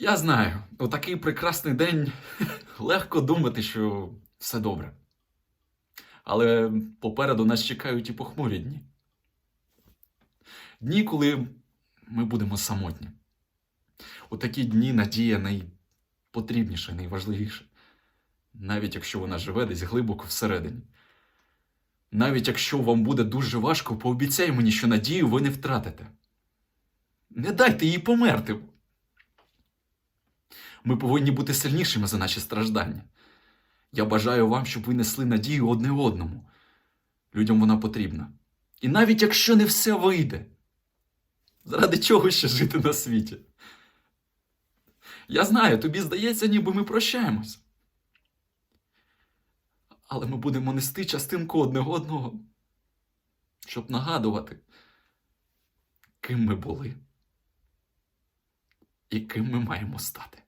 Я знаю, у такий прекрасний день легко думати, що все добре. Але попереду нас чекають і похмурі дні. Дні, коли ми будемо самотні. У такі дні надія найпотрібніша, найважливіша. Навіть якщо вона живе десь глибоко всередині. Навіть якщо вам буде дуже важко, пообіцяй мені, що надію ви не втратите. Не дайте їй померти. Ми повинні бути сильнішими за наші страждання. Я бажаю вам, щоб ви несли надію одне одному. Людям вона потрібна. І навіть якщо не все вийде, заради чого ще жити на світі? Я знаю, тобі здається, ніби ми прощаємось. Але ми будемо нести частинку одне одного, щоб нагадувати, ким ми були і ким ми маємо стати.